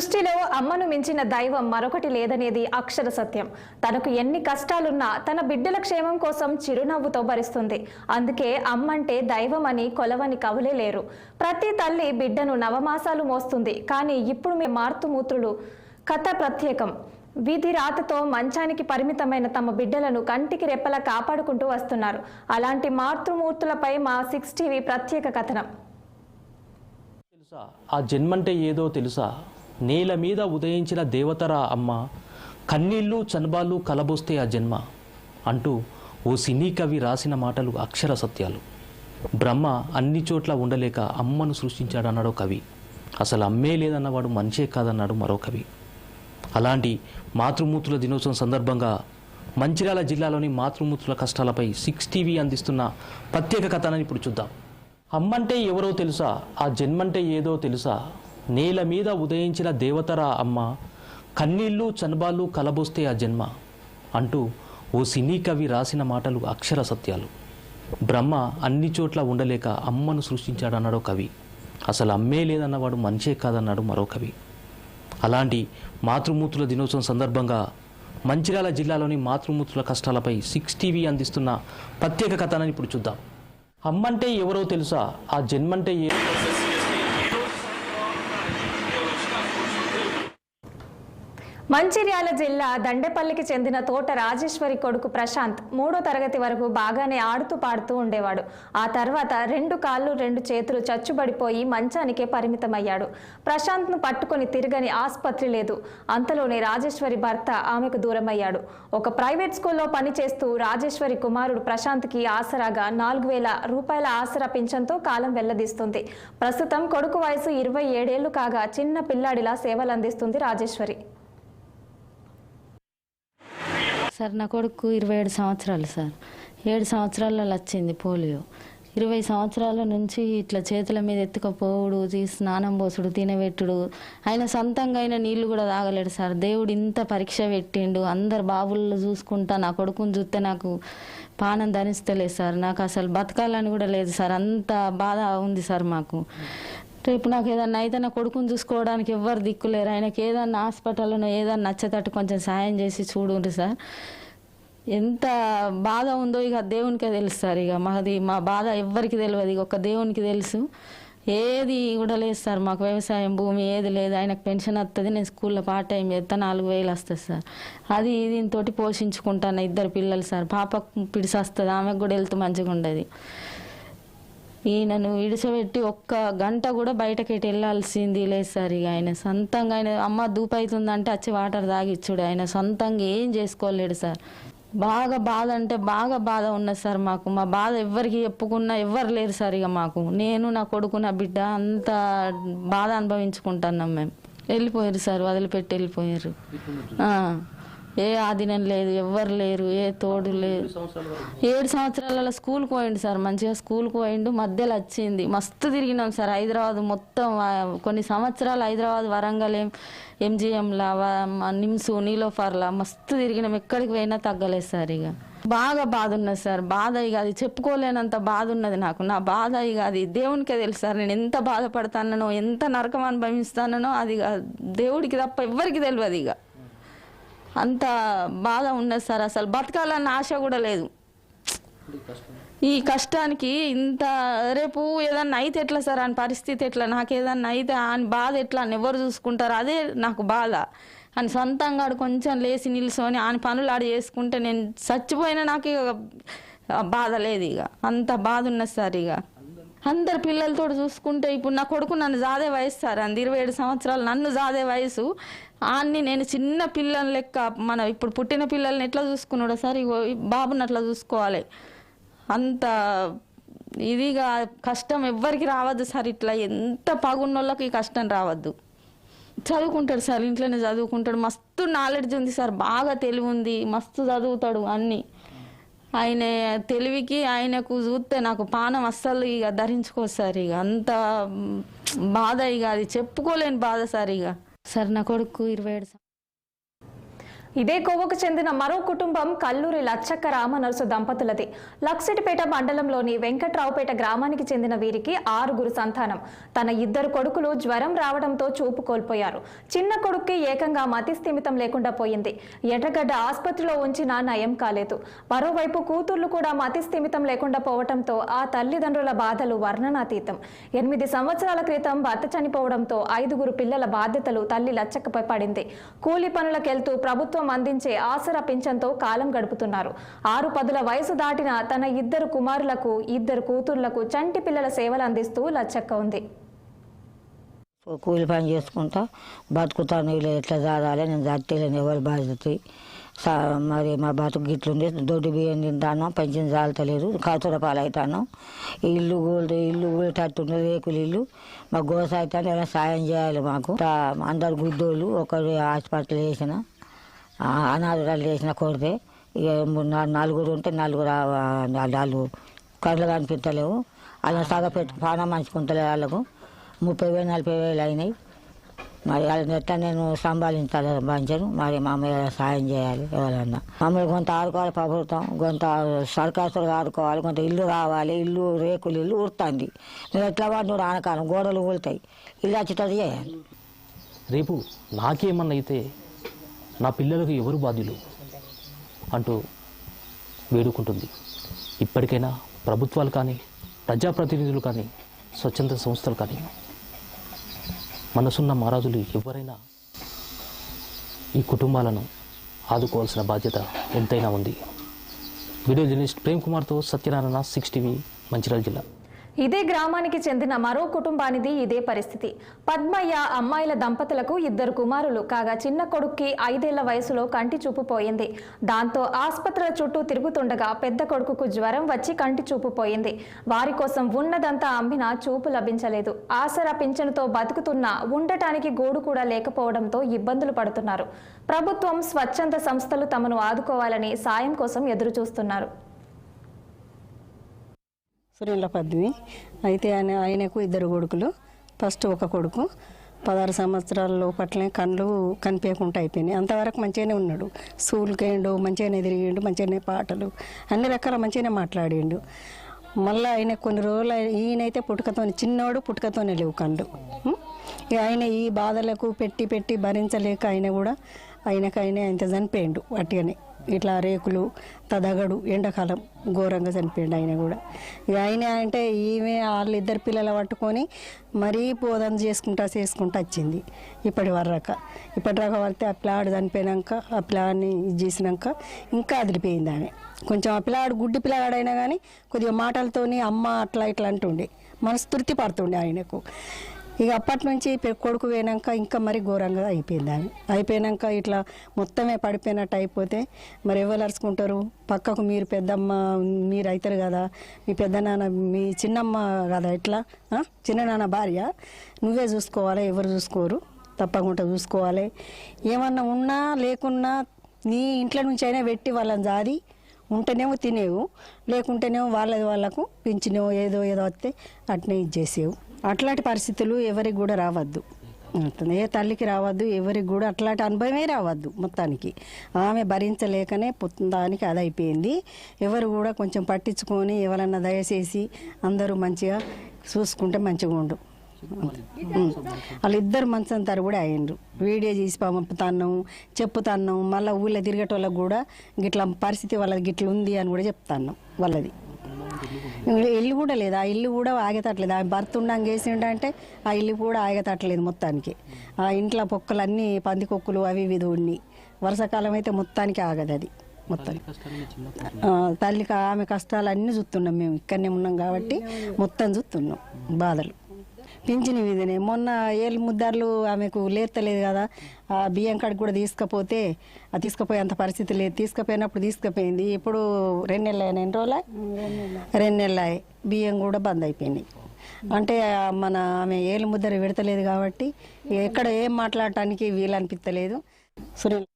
సృష్టిలో అమ్మను మించిన దైవం మరొకటి లేదనేది అక్షర సత్యం. తనకు ఎన్ని కష్టాలున్నా తన బిడ్డల క్షేమం కోసం చిరునవ్వుతో భరిస్తుంది. అందుకే అమ్మంటే దైవం అని కొలవని కవులే లేరు. ప్రతి తల్లి బిడ్డను నవమాసాలు మోస్తుంది. కానీ ఇప్పుడు మీ మార్తుమూత్రులు కథ ప్రత్యేకం. వీధి రాతతో మంచానికి పరిమితమైన తమ బిడ్డలను కంటికి రెప్పలా కాపాడుకుంటూ వస్తున్నారు. అలాంటి మాతృమూర్తులపై మా సిక్స్ టీవీ ప్రత్యేక కథనం. తెలుసా? ఆ జన్మంటే ఏదో తెలుసా? నేల మీద ఉదయించిన దేవతరా అమ్మ కన్నీళ్ళు చనబాలు కలబోస్తే ఆ జన్మ అంటూ ఓ సినీ కవి రాసిన మాటలు అక్షర సత్యాలు. బ్రహ్మ అన్ని చోట్ల ఉండలేక అమ్మను సృష్టించాడన్నాడో కవి. అసలు అమ్మే లేదన్నవాడు మనిషే కాదన్నాడు మరో కవి. అలాంటి మాతృమూర్తుల దినోత్సవం సందర్భంగా మంచిర్యాల జిల్లాలోని మాతృమూర్తుల కష్టాలపై సిక్స్ టీవీ అందిస్తున్న ప్రత్యేక కథనాన్ని ఇప్పుడు చూద్దాం. అమ్మంటే ఎవరో తెలుసా? ఆ జన్మంటే ఏదో తెలుసా? నేల మీద ఉదయించిన దేవతరా అమ్మ కన్నీళ్ళు చనబాలు కలబోస్తే ఆ జన్మ అంటూ ఓ సినీ కవి రాసిన మాటలు అక్షర సత్యాలు. బ్రహ్మ అన్ని చోట్ల ఉండలేక అమ్మను సృష్టించాడన్నాడో కవి. అసలు అమ్మే లేదన్నవాడు మనిషే కాదన్నాడు మరో కవి. అలాంటి మాతృమూర్తుల దినోత్సవం సందర్భంగా మంచిర్యాల జిల్లాలోని మాతృమూర్తుల కష్టాలపై సిక్స్ టీవీ అందిస్తున్న ప్రత్యేక కథనాన్ని ఇప్పుడు చూద్దాం. అమ్మంటే ఎవరో తెలుసా? ఆ జన్మంటే ఏ మంచిర్యాల జిల్లా దండేపల్లికి చెందిన తోట రాజేశ్వరి కొడుకు ప్రశాంత్ మూడో తరగతి వరకు బాగానే ఆడుతూ పాడుతూ ఉండేవాడు. ఆ తర్వాత రెండు కాళ్ళు రెండు చేతులు చచ్చుబడిపోయి మంచానికే పరిమితమయ్యాడు. ప్రశాంత్ను పట్టుకొని తిరగని ఆసుపత్రి లేదు. అంతలోనే రాజేశ్వరి భర్త ఆమెకు దూరమయ్యాడు. ఒక ప్రైవేట్ స్కూల్లో పనిచేస్తూ రాజేశ్వరి కుమారుడు ప్రశాంత్కి ఆసరాగా నాలుగు వేల రూపాయల ఆసరా పింఛన్తో కాలం వెల్లదీస్తుంది. ప్రస్తుతం కొడుకు వయసు ఇరవై ఏడేళ్ళు కాగా చిన్న పిల్లాడిలా సేవలందిస్తుంది రాజేశ్వరి. సార్ నా కొడుకు ఇరవై ఏడు సంవత్సరాలు సార్. ఏడు సంవత్సరాలలో వచ్చింది పోలియో. ఇరవై సంవత్సరాల నుంచి ఇట్లా చేతుల మీద ఎత్తుకపోవుడు స్నానం పోసుడు తినబెట్టుడు. ఆయన సొంతంగా అయిన నీళ్ళు కూడా తాగలేడు సార్. దేవుడు ఇంత పరీక్ష పెట్టిండు. అందరు బాబుల్లో చూసుకుంటా నా కొడుకుని చూస్తే నాకు పానం ధనిస్తలేదు సార్. నాకు అసలు బతకాలని కూడా లేదు సార్. అంత బాధ ఉంది సార్ మాకు. రేపు నాకు ఏదన్నా అయితే నా కొడుకుని చూసుకోవడానికి ఎవ్వరు దిక్కులేరు ఆయనకి ఏదన్నా హాస్పిటల్లో ఏదన్నా నచ్చేటట్టు కొంచెం సాయం చేసి చూడండి సార్. ఎంత బాధ ఉందో ఇక దేవునికే తెలుసు సార్. ఇక మాది మా బాధ ఎవ్వరికి తెలియదు ఇక ఒక దేవునికి తెలుసు. ఏది కూడా లేదు సార్. మాకు వ్యవసాయం భూమి ఏది లేదు. ఆయనకు పెన్షన్ వస్తుంది నేను స్కూల్లో పార్ట్ టైం చేస్తా నాలుగు వేలు వస్తుంది సార్. అది దీంతో పోషించుకుంటాను ఇద్దరు పిల్లలు సార్. పాప పిడిసి వస్తుంది ఆమెకు కూడా వెళ్తూ మంచిగా ఉండేది ఈయనను విడిచిపెట్టి ఒక్క గంట కూడా బయటకి వెళ్ళాల్సింది లేదు సార్ ఇక ఆయన. సొంతంగా ఆయన అమ్మ దూపు వచ్చి వాటర్ తాగిచ్చుడు. ఆయన సొంతంగా ఏం చేసుకోలేడు సార్. బాగా బాధ అంటే బాగా బాధ ఉన్నది సార్ మాకు. మా బాధ ఎవ్వరికి చెప్పుకున్నా ఎవ్వరు లేరు సార్ ఇక మాకు. నేను నా కొడుకు నా బిడ్డ అంత బాధ అనుభవించుకుంటున్నాం మేము. వెళ్ళిపోయారు సార్ వదిలిపెట్టి వెళ్ళిపోయారు. ఏ ఆధీనం లేదు ఎవ్వరు లేరు ఏ తోడు లేదు ఏడు సంవత్సరాలలో స్కూల్కి పోయిండు సార్ మంచిగా స్కూల్కి పోయిండు మధ్యలో వచ్చింది. మస్తు తిరిగినాం సార్ హైదరాబాద్ మొత్తం కొన్ని సంవత్సరాలు హైదరాబాద్ వరంగల్ ఎం ఎంజిఎంలా నిమ్స్ నీలోఫర్లా మస్తు తిరిగినాం ఎక్కడికి పోయినా తగ్గలేదు సార్ ఇక బాగా బాధ ఉన్నది సార్ బాధ ఇక అది చెప్పుకోలేనంత బాధ ఉన్నది నాకు. నా బాధ ఇక అది దేవునికే తెలుసు సార్ నేను ఎంత బాధపడతానో ఎంత నరకం అనుభవిస్తానో అది దేవుడికి తప్ప ఎవ్వరికి తెలియదు ఇక అంత బాధ ఉన్నది సార్ అసలు బతకాలన్న ఆశ కూడా లేదు. ఈ కష్టానికి ఇంత రేపు ఏదన్నా అయితే ఎట్లా సార్ అని పరిస్థితి ఎట్లా నాకు ఏదన్నా అయితే అని బాధ ఎట్లా అని ఎవరు చూసుకుంటారు అదే నాకు బాధ. అని సొంతంగా ఆడు కొంచెం లేచి నిల్చొని ఆయన పనులు ఆడు చేసుకుంటే నేను చచ్చిపోయినా నాకు ఇక బాధ లేదు ఇక. అంత బాధ ఉన్నది సార్ ఇక. అందరు పిల్లలతో చూసుకుంటే ఇప్పుడు నా కొడుకు నన్ను జాదే వయసు సార్ అంది. ఇరవై ఏడు సంవత్సరాలు నన్ను జాదే వయసు. ఆన్ని నేను చిన్న పిల్లల లెక్క మన ఇప్పుడు పుట్టిన పిల్లల్ని ఎట్లా చూసుకున్నాడో సార్? ఇగో బాబుని అట్లా చూసుకోవాలి. అంత ఇదిగా కష్టం ఎవ్వరికి రావద్దు సార్ ఇట్లా. ఎంత పగున్నోళ్ళకి ఈ కష్టం రావద్దు. చదువుకుంటాడు సార్ ఇంట్లోనే చదువుకుంటాడు. మస్తు నాలెడ్జ్ ఉంది సార్ బాగా తెలివి ఉంది మస్తు చదువుతాడు అన్నీ. ఆయన తెలివికి ఆయనకు చూస్తే నాకు పానం అస్సలు ఇక ధరించుకోదు సార్ ఇక. అంత బాధ ఇక అది. చెప్పుకోలేని బాధ సార్ ఇక. సార్ నా కొడుకు ఇరవై ఏడు ఇదే కోవకు చెందిన మరో కుటుంబం కల్లూరి లచ్చక్క రామనర్సు దంపతులది. లక్సిటిపేట మండలంలోని వెంకట్రావుపేట గ్రామానికి చెందిన వీరికి ఆరుగురు సంతానం. తన ఇద్దరు కొడుకులు జ్వరం రావడంతో చూపు కోల్పోయారు. చిన్న కొడుక్కి ఏకంగా మతి స్థిమితం లేకుండా పోయింది. ఎర్రగడ్డ ఆసుపత్రిలో ఉంచినా నయం కాలేదు. మరోవైపు కూతుర్లు కూడా మతి స్థిమితం లేకుండా పోవడంతో ఆ తల్లిదండ్రుల బాధలు వర్ణనాతీతం. ఎనిమిది సంవత్సరాల క్రితం భర్త చనిపోవడంతో ఐదుగురు పిల్లల బాధ్యతలు తల్లి లచ్చక్కపై పడింది. కూలి పనులకెళ్తూ ప్రభుత్వం అందించే ఆసరా పింఛన్తో కాలం గడుపుతున్నారు. ఆరు పదుల వయసు దాటిన తన ఇద్దరు కుమారులకు ఇద్దరు కూతుర్లకు చంటి పిల్లల సేవలు అందిస్తూ లచ్చక్క ఉంది. కూలి పని చేసుకుంటా బతుకుతాను ఇలా ఎట్లా చదవాలి నేను చట్టలేను ఎవరు బాధ్యత? మరి మా బతుకు గిట్లుంది దొడ్డు బియ్యం తింటాను పెంచిన చాలతలేదు కాతుర పాలవుతాను ఇల్లు కూలి ఇల్లు కూలేటట్టు రేకులు ఇల్లు. మా గోస అవుతాను సాయం చేయాలి మాకు? అందరు గుడ్డోళ్ళు ఒకరు హాస్పిటల్ వేసిన అనాథాలు చేసిన కొడితే ఇక నలుగురు ఉంటే నలుగురు వాళ్ళు కళ్ళు కనిపించలేవు. అలా సగ పెట్టి పానం మంచుకుంటలేదు వాళ్ళకు. ముప్పై వేలు నలభై వేలు అయినాయి. మరి వాళ్ళని ఎట్లా నేను సంభాలించాలి మంచిను మరి మమ్మల్ని సాయం చేయాలి ఎవరన్నా. మమ్మల్ని కొంత ఆడుకోవాలి ప్రభుత్వం కొంత సర్కారు ఆడుకోవాలి కొంత ఇల్లు రావాలి ఇల్లు రేకులు ఇల్లు ఉడుతుంది. నువ్వు ఎట్లా వాడు నువ్వు ఆనకాలం గోడలు ఊలుతాయి. ఇల్లు వచ్చేటది చేయాలి. రేపు నాకేమన్నా అయితే నా పిల్లలకు ఎవరు బాధ్యులు? అంటూ వేడుకుంటుంది. ఇప్పటికైనా ప్రభుత్వాలు కానీ ప్రజాప్రతినిధులు కానీ స్వచ్ఛంద సంస్థలు కానీ మనసున్న మహారాజులు ఎవరైనా ఈ కుటుంబాలను ఆదుకోవాల్సిన బాధ్యత ఎంతైనా ఉంది. వీడియో జర్నలిస్ట్ ప్రేమ్ కుమార్తో సత్యనారాయణ సిక్స్ టీవీ మంచిర్యాల జిల్లా. ఇదే గ్రామానికి చెందిన మరో కుటుంబానిది ఇదే పరిస్థితి. పద్మయ్య అమ్మాయిల దంపతులకు ఇద్దరు కుమారులు కాగా చిన్న కొడుక్కి ఐదేళ్ళ వయసులో కంటి చూపు పోయింది. దాంతో ఆసుపత్రుల చుట్టూ తిరుగుతుండగా పెద్ద కొడుకుకు జ్వరం వచ్చి కంటి చూపు పోయింది. వారి కోసం ఉన్నదంతా అమ్మినా చూపు లభించలేదు. ఆసరా పింఛనుతో బతుకుతున్నా ఉండటానికి గూడు కూడా లేకపోవడంతో ఇబ్బందులు పడుతున్నారు. ప్రభుత్వం స్వచ్ఛంద సంస్థలు తమను ఆదుకోవాలని సాయం కోసం ఎదురుచూస్తున్నారు. చూస్తున్నారు పద్మి అయితే ఆయన ఆయనకు ఇద్దరు కొడుకులు. ఫస్ట్ ఒక కొడుకు. పదహారు సంవత్సరాల లోపట్లే కళ్ళు కనిపించకుండా అయిపోయినాయి. అంతవరకు మంచిగానే ఉన్నాడు. స్కూల్కి వేయండు మంచిగానే తిరిగిండు మంచిగానే పాటలు అన్ని రకాల మంచిగానే మాట్లాడిండు. మళ్ళీ ఆయన కొన్ని రోజులు ఆయన- ఈయనైతే పుట్టుకతో చిన్నోడు పుట్టుకతోనే లేవు కళ్ళు. ఇక ఆయన ఈ బాధలకు పెట్టి పెట్టి భరించలేక ఆయన కూడా ఆయనకైనా ఆయన చనిపోయిండు అట్టిగానే ఇట్లా రేకులు తదగడు ఎండాకాలం ఘోరంగా చనిపోయిండు ఆయన కూడా. ఇక ఆయన అంటే ఈమె వాళ్ళిద్దరు పిల్లలు పట్టుకొని మరీ పోదం చేసుకుంటా చేసుకుంటా వచ్చింది ఇప్పటి వరక. ఇప్పటి దాకా పడితే ఆ పిల్లాడు చనిపోయినాక ఆ పిల్లాడిని ఇది చేసినాక ఇంకా అదిరిపోయింది ఆమె. కొంచెం ఆ పిల్లాడు గుడ్డి పిల్లగాడైనా కానీ కొద్దిగా మాటలతోని అమ్మ అట్లా ఇట్లా అంటుండే. మనసు తృప్తి పడుతుండే ఆయనకు. ఇక అప్పటి నుంచి కొడుకు పోయినాక ఇంకా మరి ఘోరంగా అయిపోయింది ఆమె అయిపోయినాక ఇట్లా మొత్తమే పడిపోయినట్టు అయిపోతే మరి ఎవరు అరుచుకుంటారు? పక్కకు మీరు పెద్దమ్మ మీరు అవుతారు కదా మీ పెద్ద నాన్న మీ చిన్నమ్మ కదా ఎట్లా? చిన్న నాన్న భార్య. నువ్వే చూసుకోవాలి ఎవరు చూసుకోరు? తప్పకుండా చూసుకోవాలి. ఏమన్నా ఉన్నా లేకున్నా నీ ఇంట్లో నుంచి అయినా పెట్టి వాళ్ళని జాది ఉంటేనేమో తినేవు లేకుంటేనేమో వాళ్ళది వాళ్ళకు పింఛనో ఏదో ఏదో వస్తే అట్నే ఇచ్చేసేవు అట్లాంటి పరిస్థితులు ఎవరికి కూడా రావద్దు. ఏ తల్లికి రావద్దు ఎవరికి కూడా అట్లాంటి అనుభవమే రావద్దు మొత్తానికి. ఆమె భరించలేకనే దానికి అది అయిపోయింది ఎవరు కూడా కొంచెం పట్టించుకొని ఎవరన్నా దయచేసి అందరూ మంచిగా చూసుకుంటే మంచిగా ఉండు. వాళ్ళిద్దరు మంచి అంతారు కూడా అయ్యిండ్రు. వీడియో చేసి పంపుతాను చెప్పుతాను మళ్ళీ ఊళ్ళో తిరిగేటోళ్ళకి కూడా గిట్ల పరిస్థితి వాళ్ళది గిట్ల ఉంది అని కూడా చెప్తాను వాళ్ళది. ఇల్లు కూడా లేదు. ఆ ఇల్లు కూడా ఆగేటట్లేదు ఆ భర్త ఉండంగా వేసిండు అంటే ఆ ఇల్లు కూడా ఆగేటట్లేదు మొత్తానికి. ఆ ఇంట్లో పొక్కలు అన్నీ పందికొక్కులు అవి ఇవి ఉన్ని వర్షాకాలం అయితే మొత్తానికి ఆగదు అది. మొత్తానికి తల్లికి ఆమె కష్టాలు అన్నీ చూస్తున్నాం మేము. ఇక్కడనే ఉన్నాం కాబట్టి మొత్తం చూస్తున్నాం. బాధలు. పింఛన్ మీదనే. మొన్న ఏళ్ళు ముద్దార్లు ఆమెకు లేస్తలేదు కదా ఆ బియ్యం కాడికి కూడా తీసుకపోతే ఆ తీసుకుపోయే అంత పరిస్థితి లేదు. తీసుకుపోయినప్పుడు తీసుకుపోయింది. ఇప్పుడు రెండు నెలలు అయినా ఎన్ని రోజులు? రెండు నెలలు. అయ్యి బియ్యం కూడా బంద్ అయిపోయినాయి అంటే మన ఆమె ఏళ్ళు ముద్దరు విడతలేదు కాబట్టి ఎక్కడ ఏం మాట్లాడటానికి వీలు అనిపించలేదు సునీల్